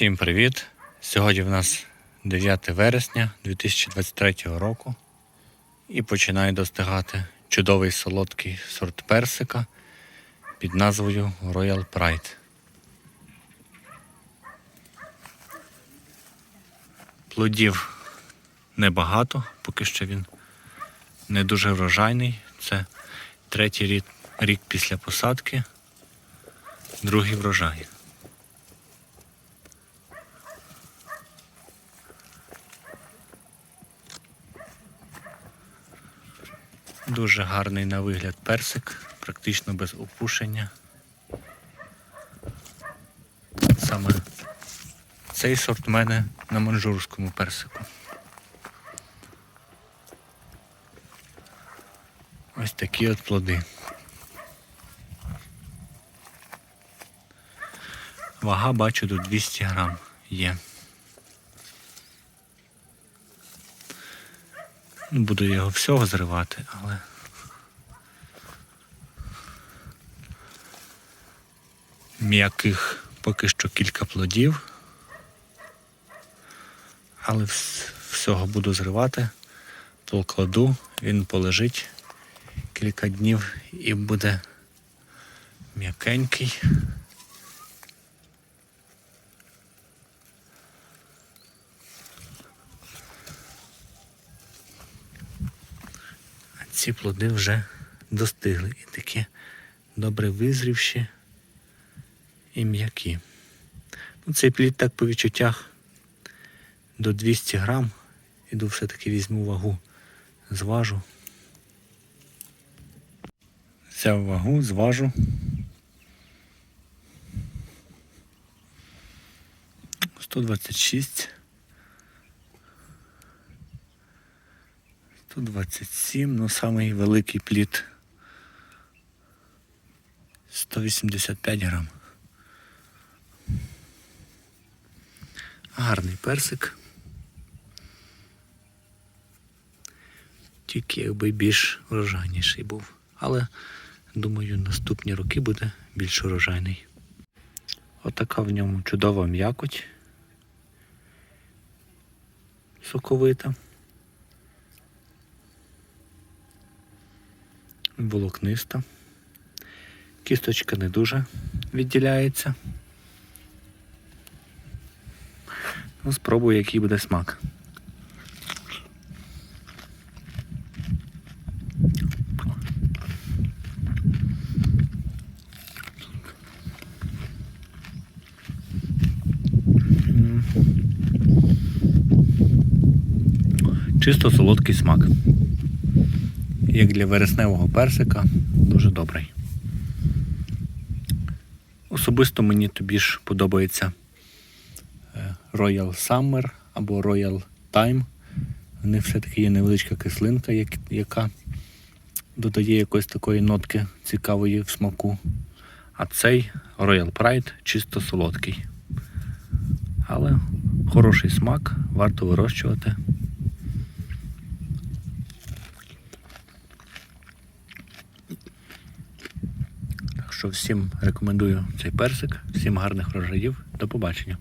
Всім привіт! Сьогодні в нас 9 вересня 2023 року і починає достигати чудовий солодкий сорт персика під назвою Royal Pride. Плодів небагато, поки що він не дуже врожайний. Це третій рік, рік після посадки, другий врожай. Дуже гарний на вигляд персик, практично без опушення. Саме цей сорт в мене на манжурському персику. Ось такі от плоди. Вага бачу до 200 грам є. Буду його всього зривати, але м'яких поки що кілька плодів. Але всього буду зривати, покладу, він полежить кілька днів і буде м'якенький. А ці плоди вже достигли і такі добре визрівші і м'які. Ну, цей плід так по відчуттях до 200 грам. Іду все-таки візьму вагу, зважу. Взяв вагу, зважу. Сто двадцять шість. 127, ну самий великий плід 185 грам. Гарний персик. Тільки якби більш урожайніший був. Але думаю, наступні роки буде більш урожайний. Отака в ньому чудова м'якоть. Соковита. Волокниста. Кісточка не дуже відділяється. Ну, спробую, який буде смак. Чисто солодкий смак як для вересневого персика, дуже добрий. Особисто мені тобі ж подобається е, Royal Summer або Royal Time. В них все-таки є невеличка кислинка, яка додає якоїсь такої нотки цікавої в смаку. А цей Royal Pride чисто солодкий. Але хороший смак, варто вирощувати. Що всім рекомендую цей персик, всім гарних врожаїв. До побачення.